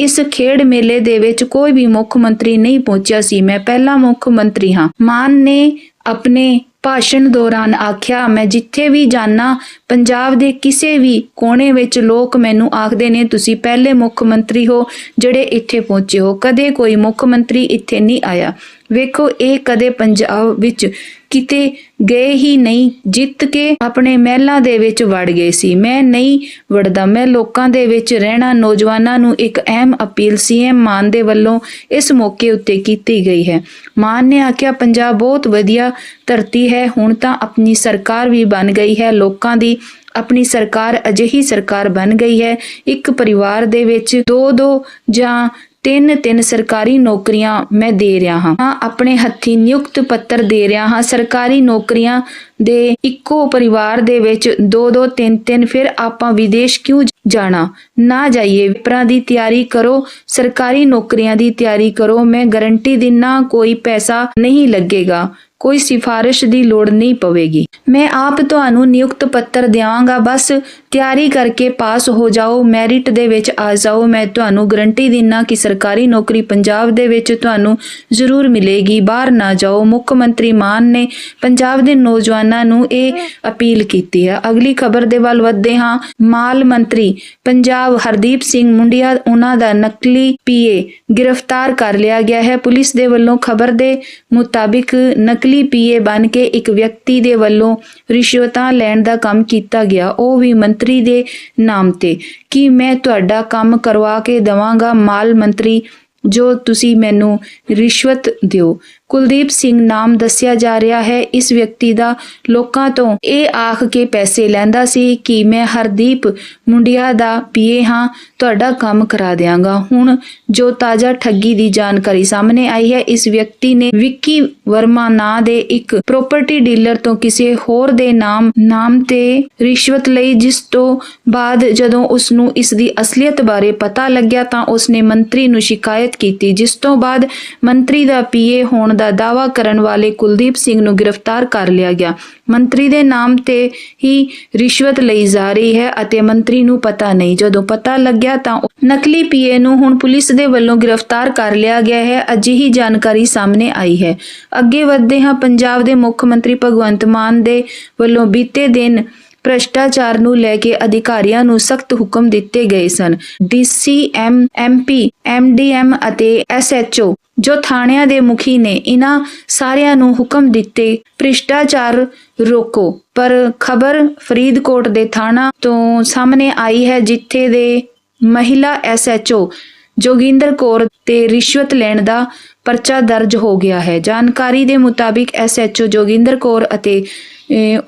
ਇਸ ਖੇਡ ਮੇਲੇ ਦੇ ਵਿੱਚ ਕੋਈ ਵੀ ਮੁੱਖ ਮੰਤਰੀ ਨਹੀਂ ਪਹੁੰਚਿਆ ਸੀ। ਮੈਂ ਪਹਿਲਾ ਮੁੱਖ ਮੰਤਰੀ ਹਾਂ। ਮਾਨ ਨੇ ਆਪਣੇ ਭਾਸ਼ਣ ਦੌਰਾਨ ਆਖਿਆ, ਮੈਂ ਜਿੱਥੇ ਵੀ ਜਾਣਾ ਪੰਜਾਬ ਦੇ ਕਿਸੇ ਵੀ ਕੋਨੇ ਵਿੱਚ ਲੋਕ ਮੈਨੂੰ ਆਖਦੇ ਨੇ, ਤੁਸੀਂ ਪਹਿਲੇ ਮੁੱਖ ਮੰਤਰੀ ਹੋ ਜਿਹੜੇ ਇੱਥੇ ਪਹੁੰਚੇ ਹੋ। ਕਦੇ ਕੋਈ ਮੁੱਖ ਮੰਤਰੀ ਇੱਥੇ ਨਹੀਂ ਆਇਆ। ਵੇਖੋ, ਇਹ ਕਦੇ ਪੰਜਾਬ ਵਿੱਚ ਕਿਤੇ ਗਏ ਹੀ ਨਹੀਂ, ਜਿੱਤ ਕੇ ਆਪਣੇ ਮਹਿਲਾਂ ਦੇ ਵਿੱਚ ਵੜ ਗਏ ਸੀ। ਮੈਂ ਨਹੀਂ ਵੜਦਾ, ਮੈਂ ਲੋਕਾਂ ਦੇ ਵਿੱਚ ਰਹਿਣਾ, ਨੌਜਵਾਨਾਂ ਨੂੰ ਇੱਕ ਅਹਿਮ ਅਪੀਲ ਸੀਐਮ ਮਾਨ ਦੇ ਵੱਲੋਂ ਇਸ ਮੌਕੇ ਉੱਤੇ ਕੀਤੀ ਗਈ ਹੈ। ਮਾਨ ਨੇ ਆਖਿਆ, ਪੰਜਾਬ ਬਹੁਤ ਵਧੀਆ ਧਰਤੀ ਹੈ, ਹੁਣ ਤਾਂ ਆਪਣੀ ਸਰਕਾਰ ਵੀ ਬਣ ਗਈ ਹੈ। ਲੋਕਾਂ ਦੀ ਆਪਣੀ ਸਰਕਾਰ ਅਜਿਹੀ ਸਰਕਾਰ ਬਣ ਗਈ ਹੈ। ਇੱਕ ਪਰਿਵਾਰ ਦੇ ਵਿੱਚ ਦੋ ਦੋ ਜਾਂ ਤਿੰਨ ਤਿੰਨ ਸਰਕਾਰੀ ਨੌਕਰੀਆਂ ਮੈਂ ਦੇ ਰਿਹਾ ਹਾਂ। ਹਾਂ, ਆਪਣੇ ਹੱਥੀ ਨਿਯੁਕਤ ਪੱਤਰ ਦੇ ਰਿਹਾ ਹਾਂ। ਸਰਕਾਰੀ ਨੌਕਰੀਆਂ ਦੇ ਇੱਕੋ ਪਰਿਵਾਰ ਦੇ ਵਿੱਚ ਦੋ ਦੋ, ਤਿੰਨ ਤਿੰਨ, ਫਿਰ ਆਪਾਂ ਵਿਦੇਸ਼ ਕਿਉਂ ਜਾਣਾ? ਨਾ ਜਾਈਏ, ਪੇਪਰਾਂ ਦੀ ਤਿਆਰੀ ਕਰੋ, ਸਰਕਾਰੀ ਨੌਕਰੀਆਂ ਦੀ ਤਿਆਰੀ ਕਰੋ, ਮੈਂ ਗਾਰੰਟੀ ਦਿਨਾ ਕੋਈ ਪੈਸਾ ਨਹੀਂ ਲੱਗੇਗਾ, ਕੋਈ ਸਿਫਾਰਿਸ਼ ਦੀ ਲੋੜ ਨਹੀਂ ਪਵੇਗੀ। ਮੈਂ ਆਪ ਤੁਹਾਨੂੰ ਨਿਯੁਕਤ ਪੱਤਰ ਦਿਆਂਗਾ, ਬਸ ਤਿਆਰੀ ਕਰਕੇ ਪਾਸ ਹੋ ਜਾਓ, ਮੈਰਿਟ ਦੇ ਵਿੱਚ ਆ ਜਾਓ। ਮੈਂ ਤੁਹਾਨੂੰ ਗਰੰਟੀ ਦਿਨਾ ਕਿ ਸਰਕਾਰੀ ਨੌਕਰੀ ਪੰਜਾਬ ਦੇ ਵਿੱਚ ਤੁਹਾਨੂੰ ਜ਼ਰੂਰ ਮਿਲੇਗੀ। ਬਾਹਰ ਨਾ ਜਾਓ। ਮੁੱਖ ਮੰਤਰੀ ਮਾਨ ਨੇ ਪੰਜਾਬ ਦੇ ਨੌਜਵਾਨਾਂ ਨੂੰ ਇਹ ਅਪੀਲ ਕੀਤੀ ਹੈ। ਅਗਲੀ ਖਬਰ ਦੇ ਵੱਲ ਵਧਦੇ ਹਾਂ। ਮਾਲ ਮੰਤਰੀ ਪੰਜਾਬ ਹਰਦੀਪ ਸਿੰਘ ਮੁੰਡਿਆ, ਉਹਨਾਂ ਦਾ ਨਕਲੀ ਪੀਏ ਗ੍ਰਿਫਤਾਰ ਕਰ ਲਿਆ ਗਿਆ ਹੈ। ਪੁਲਿਸ ਦੇ ਵੱਲੋਂ ਖਬਰ ਦੇ ਮੁਤਾਬਿਕ ਨਕਲੀ ਪੀਏ ਬਣ ਕੇ ਇੱਕ ਵਿਅਕਤੀ ਦੇ ਵੱਲੋਂ ਰਿਸ਼ਵਤਾਂ ਲੈਣ ਦਾ ਕੰਮ ਕੀਤਾ ਗਿਆ। ਉਹ ਵੀ ਮੰਤਰੀ ਦੇ ਨਾਮ ਤੇ। ਕੀ ਮੈਂ ਤੁਹਾਡਾ ਕੰਮ ਕਰਵਾ ਕੇ ਦਵਾਂਗਾ ਮਾਲ ਮੰਤਰੀ, ਜੋ ਤੁਸੀਂ ਮੈਨੂੰ ਰਿਸ਼ਵਤ ਦਿਓ? ਕੁਲਦੀਪ ਸਿੰਘ ਨਾਮ ਦੱਸਿਆ ਜਾ ਰਿਹਾ ਹੈ। ਇਸ ਵਿਅਕਤੀ ਦਾ ਲੋਕਾਂ ਤੋਂ ਇਹ ਆਖ ਕੇ ਪੈਸੇ ਲੈਂਦਾ ਸੀ ਕਿ ਮੈਂ ਹਰਦੀਪ ਮੁੰਡਿਆ ਦਾ ਪੀਏ ਹਾਂ, ਤੁਹਾਡਾ ਕੰਮ ਕਰਾ ਦਿਆਂਗਾ। ਹੁਣ ਜੋ ਤਾਜ਼ਾ ਠੱਗੀ ਦੀ ਜਾਣਕਾਰੀ ਸਾਹਮਣੇ ਆਈ ਹੈ, ਇਸ ਵਿਅਕਤੀ ਨੇ ਵਿੱਕੀ ਵਰਮਾ ਨਾਂ ਦੇ ਇੱਕ ਪ੍ਰਾਪਰਟੀ ਡੀਲਰ ਤੋਂ ਕਿਸੇ ਹੋਰ ਦੇ ਨਾਮ ਨਾਮ ਤੇ ਰਿਸ਼ਵਤ ਲਈ, ਜਿਸ ਤੋਂ ਬਾਅਦ ਜਦੋਂ ਉਸ ਨੂੰ ਇਸ ਦੀ ਅਸਲੀਅਤ ਬਾਰੇ ਪਤਾ ਲੱਗਿਆ ਤਾਂ ਉਸ ਨੇ ਮੰਤਰੀ ਨੂੰ ਸ਼ਿਕਾਇਤ ਕੀਤੀ, ਜਿਸ ਤੋਂ ਬਾਅਦ ਮੰਤਰੀ ਦਾ ਪੀਏ ਹੋਣ ਦਾ ਦਾਅਵਾ ਕਰਨ ਵਾਲੇ ਕੁਲਦੀਪ ਸਿੰਘ ਨੂੰ ਗ੍ਰਿਫਤਾਰ ਕਰ ਲਿਆ ਗਿਆ। ਮੰਤਰੀ ਦੇ ਨਾਮ ਤੇ ਹੀ ਰਿਸ਼ਵਤ ਲਈ ਜਾ ਰਹੀ ਹੈ ਅਤੇ ਮੰਤਰੀ ਨੂੰ ਪਤਾ ਨਹੀਂ। ਜਦੋਂ ਪਤਾ ਲੱਗਿਆ ਤਾਂ ਨਕਲੀ ਪੀਏ ਨੂੰ ਹੁਣ ਪੁਲਿਸ ਦੇ ਵੱਲੋਂ ਗ੍ਰਿਫਤਾਰ ਕਰ ਲਿਆ ਗਿਆ ਹੈ, ਅਜਿਹੀ ਜਾਣਕਾਰੀ ਸਾਹਮਣੇ ਆਈ ਹੈ। ਅੱਗੇ ਵਧਦੇ ਹਾਂ, ਪੰਜਾਬ ਦੇ ਮੁੱਖ ਮੰਤਰੀ ਭਗਵੰਤ ਮਾਨ ਦੇ ਵੱਲੋਂ ਬੀਤੇ ਦਿਨ ਭ੍ਰਿਸ਼ਟਾਚਾਰ ਨੂੰ ਲੈ ਕੇ ਅਧਿਕਾਰੀਆਂ ਨੂੰ ਸਖਤ ਹੁਕਮ ਦਿੱਤੇ ਗਏ ਸਨ। ਡੀਸੀ ਐਮ ਐਮਪੀ ਐਮਡੀਐਮ ਅਤੇ ਐਸਐਚਓ ਜੋ ਥਾਣਿਆਂ ਦੇ ਮੁਖੀ ਨੇ ਇਹਨਾਂ ਸਾਰਿਆਂ ਨੂੰ ਹੁਕਮ ਦਿੱਤੇ, ਭ੍ਰਿਸ਼ਟਾਚਾਰ ਰੋਕੋ। ਪਰ ਖਬਰ ਫਰੀਦਕੋਟ ਦੇ ਥਾਣਾ ਤੋਂ ਸਾਹਮਣੇ ਆਈ ਹੈ, ਜਿੱਥੇ ਦੇ ਮਹਿਲਾ ਐਸਐਚਓ ਜੋਗਿੰਦਰ ਕੌਰ ਤੇ ਰਿਸ਼ਵਤ ਲੈਣ ਦਾ ਪਰਚਾ ਦਰਜ ਹੋ ਗਿਆ ਹੈ। ਜਾਣਕਾਰੀ ਦੇ ਮੁਤਾਬਿਕ ਐਸਐਚਓ ਜੋਗਿੰਦਰ ਕੌਰ ਅਤੇ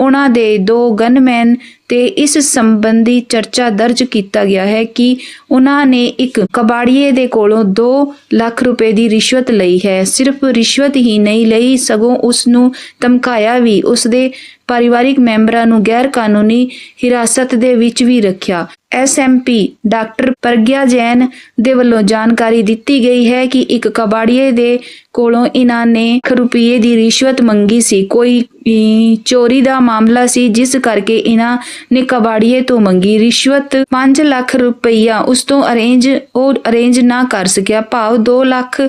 ਉਹਨਾਂ ਦੇ ਦੋ ਗਨਮੈਨ ਤੇ ਇਸ ਸੰਬੰਧੀ ਚਰਚਾ ਦਰਜ ਕੀਤਾ ਗਿਆ ਹੈ ਕਿ ਉਹਨਾਂ ਨੇ ਇੱਕ ਕਬਾੜੀਏ ਦੇ ਕੋਲੋਂ 2 ਲੱਖ ਰੁਪਏ ਦੀ ਰਿਸ਼ਵਤ ਲਈ ਹੈ। ਸਿਰਫ ਰਿਸ਼ਵਤ ਹੀ ਨਹੀਂ ਲਈ, ਸਗੋਂ ਉਸ ਨੂੰ ਧਮਕਾਇਆ ਵੀ। ਉਸ ਦੇ ਪਰਿਵਾਰਿਕ ਮੈਂਬਰਾਂ ਨੂੰ ਗੈਰ ਕਾਨੂੰਨੀ ਹਿਰਾਸਤ ਦੇ ਵਿੱਚ ਵੀ ਰੱਖਿਆ। ਐਸਐਮਪੀ ਡਾਕਟਰ ਪ੍ਰਗਿਆ ਜੈਨ ਦੇ ਵੱਲੋਂ ਜਾਣਕਾਰੀ ਦਿੱਤੀ ਗਈ ਹੈ ਕਿ ਇੱਕ ਕਬਾੜੀਏ ਦੇ ਕੋਲੋਂ ਇਹਨਾਂ ਨੇ ਲੱਖ ਰੁਪਏ ਦੀ ਰਿਸ਼ਵਤ ਮੰਗੀ ਸੀ। ਕੋਈ ਚੋਰੀ ਦਾ ਮਾਮਲਾ ਸੀ, ਜਿਸ ਕਰਕੇ ਇਹਨਾਂ ਨੇ ਕਬਾੜੀਏ ਤੋਂ ਮੰਗੀ ਰਿਸ਼ਵਤ 5 ਲੱਖ ਰੁਪਈਆ। ਉਸ ਤੋਂ ਅਰੇਂਜ, ਉਹ ਅਰੇਂਜ ਨਾ ਕਰ ਸਕਿਆ। ਭਾਵ 2 ਲੱਖ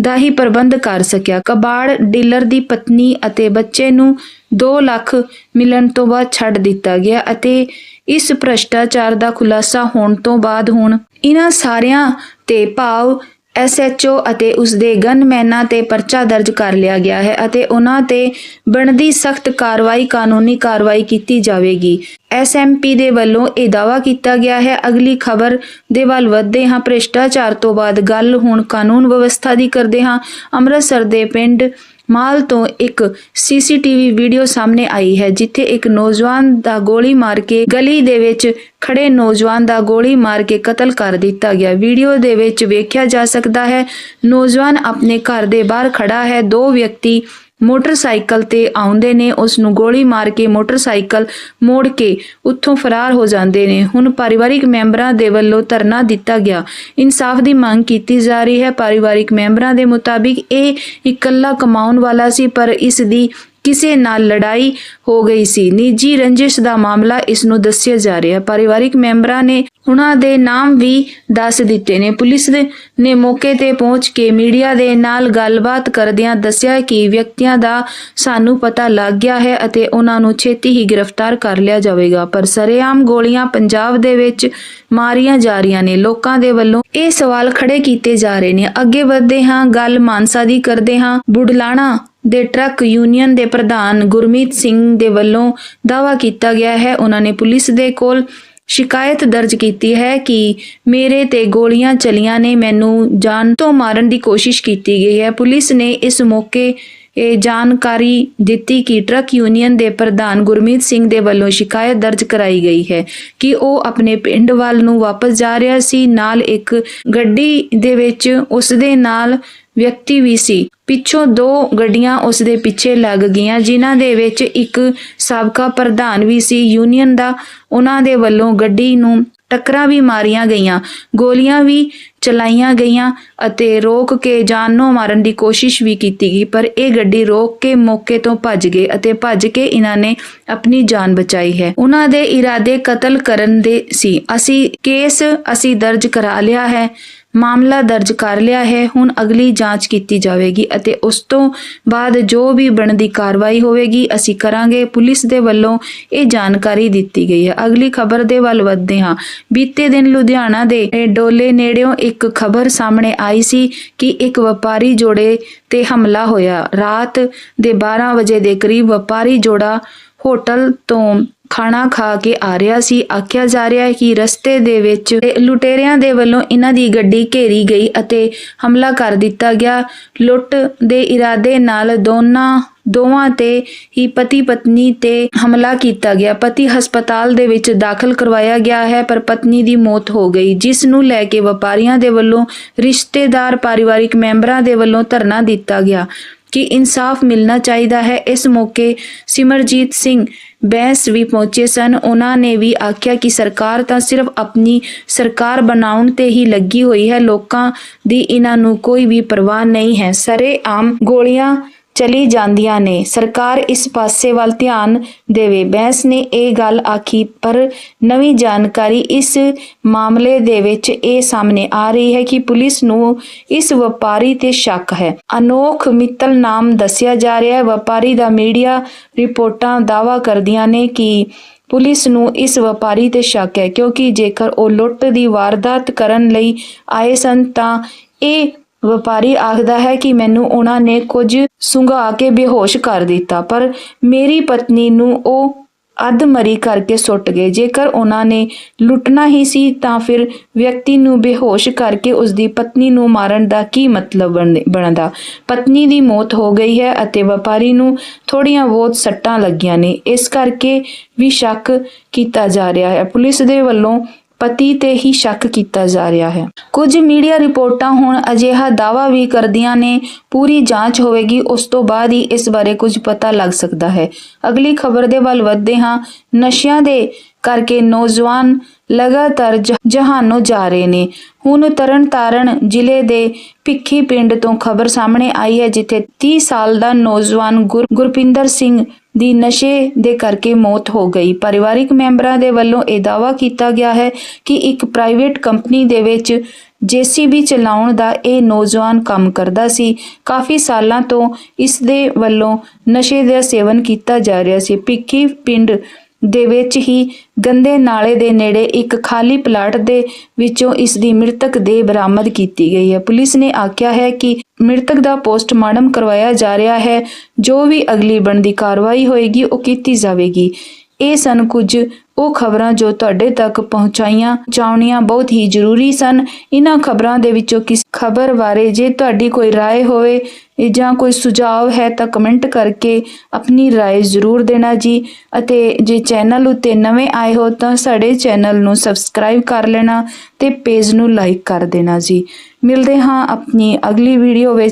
ਦਾ ਹੀ ਪ੍ਰਬੰਧ ਕਰ ਸਕਿਆ। ਕਬਾੜ ਡੀਲਰ ਦੀ ਪਤਨੀ ਅਤੇ ਬੱਚੇ ਨੂੰ 2 ਲੱਖ ਮਿਲਣ ਤੋਂ ਬਾਅਦ ਛੱਡ ਦਿੱਤਾ ਗਿਆ ਅਤੇ ਇਸ ਭ੍ਰਸ਼ਟਾਚਾਰ ਦਾ ਖੁਲਾਸਾ ਹੋਣ ਤੋਂ ਬਾਅਦ ਹੁਣ ਇਹਨਾਂ ਸਾਰਿਆਂ ਤੇ ਭਾਵ ਐਸਐਚਓ ਅਤੇ ਉਸ ਦੇ ਗਨਮੈਨਾਂ ਤੇ ਪਰਚਾ ਦਰਜ ਕਰ ਲਿਆ ਗਿਆ ਹੈ ਅਤੇ ਉਹਨਾਂ ਤੇ ਬਣਦੀ ਸਖਤ ਕਾਰਵਾਈ, ਕਾਨੂੰਨੀ ਕਾਰਵਾਈ ਕੀਤੀ ਜਾਵੇਗੀ। ਐਸਐਮਪੀ ਦੇ ਵੱਲੋਂ ਇਹ ਦਾਵਾ ਕੀਤਾ ਗਿਆ ਹੈ। ਅਗਲੀ ਖਬਰ ਦੇ ਵੱਲ ਵਧਦੇ ਹਾਂ। ਭ੍ਰਿਸ਼ਟਾਚਾਰ ਤੋਂ ਬਾਅਦ ਗੱਲ ਹੁਣ ਕਾਨੂੰਨ ਵਿਵਸਥਾ ਦੀ ਕਰਦੇ ਹਾਂ। ਅੰਮ੍ਰਿਤਸਰ ਦੇ ਪਿੰਡ ਮਾਲ ਤੋਂ ਇੱਕ ਸੀਸੀਟੀਵੀ ਵੀਡੀਓ ਸਾਹਮਣੇ ਆਈ ਹੈ, ਜਿੱਥੇ ਇੱਕ ਨੌਜਵਾਨ ਦਾ ਗੋਲੀ ਮਾਰ ਕੇ ਗਲੀ ਦੇ ਵਿੱਚ ਖੜੇ ਨੌਜਵਾਨ ਦਾ ਗੋਲੀ ਮਾਰ ਕੇ ਕਤਲ ਕਰ ਦਿੱਤਾ ਗਿਆ। ਵੀਡੀਓ ਦੇ ਵਿੱਚ ਵੇਖਿਆ ਜਾ ਸਕਦਾ ਹੈ, ਨੌਜਵਾਨ ਆਪਣੇ ਘਰ ਦੇ ਬਾਹਰ ਖੜਾ ਹੈ। ਦੋ ਵਿਅਕਤੀ ਮੋਟਰਸਾਈਕਲ ਤੇ ਆਉਂਦੇ ਨੇ ਉਸ ਨੂੰ ਗੋਲੀ ਮਾਰ ਕੇ ਮੋਟਰਸਾਈਕਲ ਮੋੜ ਕੇ ਉੱਥੋਂ ਫਰਾਰ ਹੋ ਜਾਂਦੇ ਨੇ। ਹੁਣ ਪਰਿਵਾਰਿਕ ਮੈਂਬਰਾਂ ਦੇ ਵੱਲੋਂ ਧਰਨਾ ਦਿੱਤਾ ਗਿਆ। ਇਨਸਾਫ ਦੀ ਮੰਗ ਕੀਤੀ ਜਾ ਰਹੀ ਹੈ। ਪਰਿਵਾਰਿਕ ਮੈਂਬਰਾਂ ਦੇ ਮੁਤਾਬਿਕ ਇਹ ਇਕੱਲਾ ਕਮਾਉਣ ਵਾਲਾ ਸੀ, ਪਰ ਇਸ ਦੀ ਕਿਸੇ ਨਾਲ ਲੜਾਈ ਹੋ ਗਈ ਸੀ। ਨਿੱਜੀ ਰੰਜਿਸ਼ ਦਾ ਮਾਮਲਾ ਇਸ ਨੂੰ ਦੱਸਿਆ ਜਾ ਰਿਹਾ। ਹੈ ਪਰਿਵਾਰਿਕ ਮੈਂਬਰਾਂ ਨੇ ਉਹਨਾਂ ਦੇ ਨਾਮ ਵੀ ਦੱਸ ਦਿੱਤੇ ਨੇ। ਪੁਲਿਸ ਨੇ ਮੌਕੇ ਤੇ ਪਹੁੰਚ ਕੇ ਮੀਡੀਆ ਦੇ ਨਾਲ ਗੱਲਬਾਤ ਕਰਦਿਆਂ ਦੱਸਿਆ ਕਿ ਵਿਅਕਤੀਆਂ ਦਾ ਸਾਨੂੰ ਪਤਾ ਲੱਗ ਗਿਆ ਹੈ ਅਤੇ ਉਹਨਾਂ ਨੂੰ ਛੇਤੀ ਹੀ ਗ੍ਰਿਫਤਾਰ ਕਰ ਲਿਆ ਜਾਵੇਗਾ। ਪਰ ਸਰੇਆਮ ਗੋਲੀਆਂ ਪੰਜਾਬ ਦੇ ਵਿੱਚ ਮਾਰੀਆਂ ਜਾ ਰਹੀਆਂ ਨੇ। ਲੋਕਾਂ ਦੇ ਵੱਲੋਂ ਇਹ ਸਵਾਲ ਖੜੇ ਕੀਤੇ ਜਾ ਰਹੇ ਨੇ। ਅੱਗੇ ਵਧਦੇ ਹਾਂ, ਗੱਲ ਮਾਨਸਾ ਦੀ ਕਰਦੇ ਹਾਂ। ਬੁਢਲਾਣਾ ਦੇ ਟਰੱਕ ਯੂਨੀਅਨ ਦੇ ਪ੍ਰਧਾਨ ਗੁਰਮੀਤ ਸਿੰਘ ਦੇ ਵੱਲੋਂ ਦਾਅਵਾ ਕੀਤਾ ਗਿਆ ਹੈ। ਉਹਨਾਂ ਨੇ ਪੁਲਿਸ ਦੇ ਕੋਲ ਸ਼ਿਕਾਇਤ ਦਰਜ ਕੀਤੀ ਹੈ ਕਿ ਮੇਰੇ ਤੇ ਗੋਲੀਆਂ ਚਲੀਆਂ ਨੇ। ਮੈਨੂੰ ਜਾਨ ਤੋਂ ਮਾਰਨ ਦੀ ਕੋਸ਼ਿਸ਼ ਕੀਤੀ ਗਈ ਹੈ। ਪੁਲਿਸ ਨੇ ਇਸ ਮੌਕੇ ਇਹ ਜਾਣਕਾਰੀ ਦਿੱਤੀ ਕਿ ਟਰੱਕ ਯੂਨੀਅਨ ਦੇ ਪ੍ਰਧਾਨ ਗੁਰਮੀਤ ਸਿੰਘ ਦੇ ਵੱਲੋਂ ਸ਼ਿਕਾਇਤ ਦਰਜ ਕਰਾਈ ਗਈ ਹੈ ਕਿ ਉਹ ਆਪਣੇ ਪਿੰਡ ਵੱਲ ਨੂੰ ਵਾਪਸ ਜਾ ਰਿਹਾ ਸੀ। ਨਾਲ ਇੱਕ ਗੱਡੀ ਦੇ ਵਿੱਚ ਉਸ ਦੇ ਨਾਲ ਵਿਅਕਤੀ ਵੀ ਸੀ। ਪਿੱਛੋਂ ਦੋ ਗੱਡੀਆਂ ਉਸ ਦੇ ਪਿੱਛੇ ਲੱਗ ਗਈਆਂ, ਜਿਨ੍ਹਾਂ ਦੇ ਵਿੱਚ ਇੱਕ ਸਾਬਕਾ ਪ੍ਰਧਾਨ ਵੀ ਸੀ। ਯੂਨੀਅਨ ਦਾ ਉਹਨਾਂ ਦੇ ਵੱਲੋਂ ਗੱਡੀ ਨੂੰ ਟੱਕਰਾਂ ਵੀ ਮਾਰੀਆਂ ਗਈਆਂ, ਗੋਲੀਆਂ ਵੀ ਚਲਾਈਆਂ ਗਈਆਂ ਅਤੇ ਰੋਕ ਕੇ ਜਾਨੋਂ ਮਾਰਨ ਦੀ ਕੋਸ਼ਿਸ਼ ਵੀ ਕੀਤੀ ਗਈ, ਪਰ ਇਹ ਗੱਡੀ ਰੋਕ ਕੇ ਮੌਕੇ ਤੋਂ ਭੱਜ ਗਏ ਅਤੇ ਭੱਜ ਕੇ ਇਹਨਾਂ ਨੇ ਆਪਣੀ ਜਾਨ ਬਚਾਈ ਹੈ। ਉਹਨਾਂ ਦੇ ਇਰਾਦੇ ਕਤਲ ਕਰਨ ਦੇ ਸੀ। ਅਸੀਂ ਕੇਸ ਅਸੀਂ ਦਰਜ ਕਰਾ ਲਿਆ ਹੈ। ਮਾਮਲਾ ਦਰਜ ਕਰ ਲਿਆ ਹੈ। ਹੁਣ ਅਗਲੀ ਜਾਂਚ ਕੀਤੀ ਜਾਵੇਗੀ ਅਤੇ ਉਸ ਤੋਂ ਬਾਅਦ ਜੋ ਵੀ ਬਣਦੀ ਕਾਰਵਾਈ ਹੋਵੇਗੀ, ਅਸੀਂ ਕਰਾਂਗੇ। ਪੁਲਿਸ ਦੇ ਵੱਲੋਂ ਇਹ ਜਾਣਕਾਰੀ ਦਿੱਤੀ ਗਈ ਹੈ। ਅਗਲੀ ਖਬਰ ਦੇ ਵੱਲ ਵਧਦੇ ਹਾਂ। ਬੀਤੇ ਦਿਨ ਲੁਧਿਆਣਾ ਦੇ ਡੋਲੇ ਨੇੜਿਓਂ ਇੱਕ ਖਬਰ ਸਾਹਮਣੇ ਆਈ ਸੀ ਕਿ ਇੱਕ ਵਪਾਰੀ ਜੋੜੇ ਤੇ ਹਮਲਾ ਹੋਇਆ। ਰਾਤ ਦੇ 12 ਵਜੇ ਦੇ ਕਰੀਬ ਵਪਾਰੀ ਜੋੜਾ ਹੋਟਲ ਤੋਂ ਖਾਣਾ ਖਾ ਕੇ ਆ ਰਿਹਾ ਸੀ। ਆਖਿਆ ਜਾ ਰਿਹਾ ਹੈ ਕਿ ਰਸਤੇ ਦੇ ਵਿੱਚ ਲੁਟੇਰਿਆਂ ਦੇ ਵੱਲੋਂ ਇਹਨਾਂ ਦੀ ਗੱਡੀ ਘੇਰੀ ਗਈ ਅਤੇ ਹਮਲਾ ਕਰ ਦਿੱਤਾ ਗਿਆ। ਲੁੱਟ ਦੇ ਇਰਾਦੇ ਨਾਲ ਦੋਨਾਂ, ਦੋਵਾਂ ਤੇ ਹੀ ਪਤੀ ਪਤਨੀ ਤੇ ਹਮਲਾ ਕੀਤਾ ਗਿਆ। ਪਤੀ ਹਸਪਤਾਲ ਦੇ ਵਿੱਚ ਦਾਖਲ ਕਰਵਾਇਆ ਗਿਆ ਹੈ, ਪਰ ਪਤਨੀ ਦੀ ਮੌਤ ਹੋ ਗਈ, ਜਿਸ ਨੂੰ ਲੈ ਕੇ ਵਪਾਰੀਆਂ ਦੇ ਵੱਲੋਂ ਰਿਸ਼ਤੇਦਾਰ, ਪਰਿਵਾਰਿਕ ਮੈਂਬਰਾਂ ਦੇ ਵੱਲੋਂ ਧਰਨਾ ਦਿੱਤਾ ਗਿਆ। ਕਿ ਇਨਸਾਫ ਮਿਲਣਾ ਚਾਹੀਦਾ ਹੈ। ਇਸ ਮੌਕੇ ਸਿਮਰਜੀਤ ਸਿੰਘ ਬੈਂਸ ਵੀ ਪਹੁੰਚੇ ਸਨ। ਉਹਨਾਂ ਨੇ ਵੀ ਆਖਿਆ ਕਿ ਸਰਕਾਰ ਤਾਂ ਸਿਰਫ ਆਪਣੀ ਸਰਕਾਰ ਬਣਾਉਣ ਤੇ ਹੀ ਲੱਗੀ ਹੋਈ ਹੈ। ਲੋਕਾਂ ਦੀ ਇਹਨਾਂ ਨੂੰ ਕੋਈ ਵੀ ਪਰਵਾਹ ਨਹੀਂ ਹੈ। ਸਰੇ ਆਮ ਗੋਲੀਆਂ ਚਲੀ ਜਾਂਦੀਆਂ ਨੇ। ਸਰਕਾਰ ਇਸ ਪਾਸੇ ਵੱਲ ਧਿਆਨ ਦੇਵੇ। ਬੈਂਸ ਨੇ ਇਹ ਗੱਲ ਆਖੀ, ਪਰ ਨਵੀਂ ਜਾਣਕਾਰੀ ਇਸ ਮਾਮਲੇ ਦੇ ਵਿੱਚ ਇਹ ਸਾਹਮਣੇ ਆ ਰਹੀ ਹੈ ਕਿ ਪੁਲਿਸ ਨੂੰ ਇਸ ਵਪਾਰੀ ਤੇ ਸ਼ੱਕ ਹੈ। ਅਨੋਖ ਮਿੱਤਲ ਨਾਮ ਦੱਸਿਆ ਜਾ ਰਿਹਾ ਹੈ। ਵਪਾਰੀ ਦਾ ਮੀਡੀਆ ਰਿਪੋਰਟਾਂ ਦਾਵਾ ਕਰਦੀਆਂ ਨੇ ਕਿ ਪੁਲਿਸ ਨੂੰ ਇਸ ਵਪਾਰੀ ਤੇ ਸ਼ੱਕ ਹੈ, ਕਿਉਂਕਿ ਜੇਕਰ ਉਹ ਲੁੱਟ ਦੀ ਵਾਰਦਾਤ ਕਰਨ ਲਈ ਆਏ ਸਨ ਤਾਂ ਇਹ ਵਪਾਰੀ ਆਖਦਾ ਹੈ ਕਿ ਮੈਨੂੰ ਉਹਨਾਂ ਨੇ ਕੁਝ ਸੁੰਘਾ ਕੇ ਬੇਹੋਸ਼ ਕਰ ਦਿੱਤਾ, ਪਰ ਮੇਰੀ ਪਤਨੀ ਨੂੰ ਉਹ ਅਧਮਰੀ ਕਰਕੇ ਸੁੱਟ ਗਏ। ਜੇਕਰ ਉਹਨਾਂ ਨੇ ਲੁੱਟਣਾ ਹੀ ਸੀ, ਤਾਂ ਫਿਰ ਵਿਅਕਤੀ ਨੂੰ ਬੇਹੋਸ਼ ਕਰਕੇ ਉਸ ਦੀ ਪਤਨੀ ਨੂੰ ਮਾਰਨ ਦਾ ਕੀ ਮਤਲਬ ਬਣ- ਬਣਦਾ? ਪਤਨੀ ਦੀ ਮੌਤ ਹੋ ਗਈ ਹੈ ਅਤੇ ਵਪਾਰੀ ਨੂੰ ਥੋੜੀਆਂ ਬਹੁਤ ਸੱਟਾਂ ਲੱਗੀਆਂ ਨੇ। ਇਸ ਕਰਕੇ ਵੀ ਸ਼ੱਕ ਕੀਤਾ ਜਾ ਰਿਹਾ ਹੈ। ਪੁਲਿਸ ਦੇ ਵੱਲੋਂ ਪਤੀ ਤੇ ਹੀ ਸ਼ੱਕ ਕੀਤਾ ਜਾ ਰਿਹਾ ਹੈ। ਕੁਝ ਮੀਡੀਆ ਰਿਪੋਰਟਾਂ ਹੁਣ ਅਜਿਹਾ ਦਾਵਾ ਵੀ ਕਰਦੀਆਂ ਨੇ, ਪੂਰੀ ਜਾਂਚ ਹੋਵੇਗੀ, ਉਸ ਤੋਂ ਬਾਅਦ ਹੀ ਇਸ ਬਾਰੇ ਕੁਝ ਪਤਾ ਲੱਗ ਸਕਦਾ ਹੈ। ਅਗਲੀ ਖਬਰ ਦੇ ਵੱਲ ਵਧਦੇ ਹਾਂ। ਨਸ਼ਿਆਂ ਦੇ ਕਰਕੇ ਨੌਜਵਾਨ ਲਗਾਤਾਰ ਜ- ਜਹਾਨੋਂ ਜਾ ਰਹੇ ਨੇ। ਹੁਣ ਤਰਨਤਾਰਨ ਜ਼ਿਲ੍ਹੇ ਦੇ ਭਿੱਖੀ ਪਿੰਡ ਤੋਂ ਖਬਰ ਸਾਹਮਣੇ ਆਈ ਹੈ, ਜਿੱਥੇ 30 ਸਾਲ ਦਾ ਨੌਜਵਾਨ ਗੁਰ- ਗੁਰਪਿੰਦਰ ਸਿੰਘ ਦੀ ਨਸ਼ੇ ਦੇ ਕਰਕੇ ਮੌਤ ਹੋ ਗਈ। ਪਰਿਵਾਰਿਕ ਮੈਂਬਰਾਂ ਦੇ ਵੱਲੋਂ ਇਹ ਦਾਅਵਾ ਕੀਤਾ ਗਿਆ ਹੈ ਕਿ ਇੱਕ ਪ੍ਰਾਈਵੇਟ ਕੰਪਨੀ ਦੇ ਵਿੱਚ ਜੀਸੀਬੀ ਚਲਾਉਣ ਦਾ ਇਹ ਨੌਜਵਾਨ ਕੰਮ ਕਰਦਾ ਸੀ। ਕਾਫੀ ਸਾਲਾਂ ਤੋਂ ਇਸ ਦੇ ਵੱਲੋਂ ਨਸ਼ੇ ਦਾ ਸੇਵਨ ਕੀਤਾ ਜਾ ਰਿਹਾ ਸੀ। ਭਿੱਖੀ ਪਿੰਡ ਦੇ ਵਿੱਚ ਹੀ ਗੰਦੇ ਨਾਲੇ ਦੇ ਨੇੜੇ ਇੱਕ ਖਾਲੀ ਪਲਾਟ ਦੇ ਵਿੱਚੋਂ ਇਸ ਦੀ ਮ੍ਰਿਤਕ ਦੇਹ ਬਰਾਮਦ ਕੀਤੀ ਗਈ ਹੈ। ਪੁਲਿਸ ਨੇ ਆਖਿਆ ਹੈ ਕਿ ਮ੍ਰਿਤਕ ਦਾ ਪੋਸਟਮਾਰਟਮ ਕਰਵਾਇਆ ਜਾ ਰਿਹਾ ਹੈ। ਜੋ ਵੀ ਅਗਲੀ ਬਣਦੀ ਕਾਰਵਾਈ ਹੋਏਗੀ, ਉਹ ਕੀਤੀ ਜਾਵੇਗੀ। ਇਹ ਸਨ ਕੁਝ ਉਹ ਖਬਰਾਂ ਜੋ ਤੁਹਾਡੇ ਤੱਕ ਪਹੁੰਚਾਈਆਂ ਜਾਣੀਆਂ ਬਹੁਤ ਹੀ ਜ਼ਰੂਰੀ ਸਨ ਇਹਨਾਂ ਖਬਰਾਂ ਦੇ ਵਿੱਚੋਂ ਕਿਸ ਖਬਰ ਬਾਰੇ ਜੇ ਤੁਹਾਡੀ ਕੋਈ رائے ਹੋਵੇ ਜਾਂ ਕੋਈ ਸੁਝਾਅ ਹੈ ਤਾਂ ਕਮੈਂਟ ਕਰਕੇ ਆਪਣੀ رائے ਜ਼ਰੂਰ ਦੇਣਾ ਜੀ ਅਤੇ ਜੇ ਚੈਨਲ ਉੱਤੇ ਨਵੇਂ ਆਏ ਹੋ ਤਾਂ ਸਾਡੇ ਚੈਨਲ ਨੂੰ ਸਬਸਕ੍ਰਾਈਬ ਕਰ ਲੈਣਾ ਤੇ ਪੇਜ ਨੂੰ ਲਾਈਕ ਕਰ ਦੇਣਾ ਜੀ ਮਿਲਦੇ ਹਾਂ ਆਪਣੀ ਅਗਲੀ ਵੀਡੀਓ ਵਿੱਚ